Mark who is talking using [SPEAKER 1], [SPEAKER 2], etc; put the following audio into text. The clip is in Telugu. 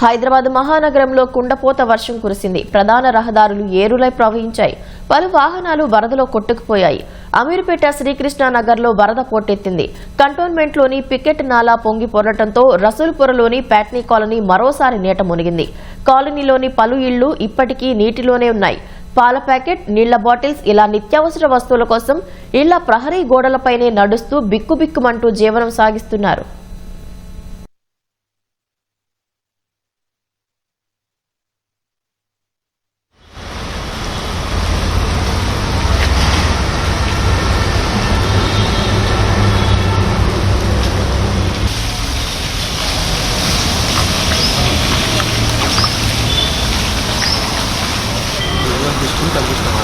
[SPEAKER 1] హైదరాబాద్ మహానగరంలో కుండపోత వర్షం కురిసింది. ప్రధాన రహదారులు ఏరులై ప్రవహించాయి. పలు వాహనాలు వరదలో కొట్టుకుపోయాయి. అమీర్పేట శ్రీకృష్ణానగర్లో వరద పోటెత్తింది. కంటోన్మెంట్లోని పికెట్ నాలా పొంగి పొరలటంతో రసూల్పురలోని ప్యాట్నీ కాలనీ మరోసారి నీట మునిగింది. కాలనీలోని పలు ఇళ్ళు ఇప్పటికీ నీటిలోనే ఉన్నాయి. పాల ప్యాకెట్ నీళ్ళ బాటిల్స్ ఇలా నిత్యావసర వస్తువుల కోసం ఇళ్ళ ప్రహరీ గోడలపైనే నడుస్తూ బిక్కుబిక్కుమంటూ జీవనం సాగిస్తున్నారు. దృష్టిని కలిగిస్తాం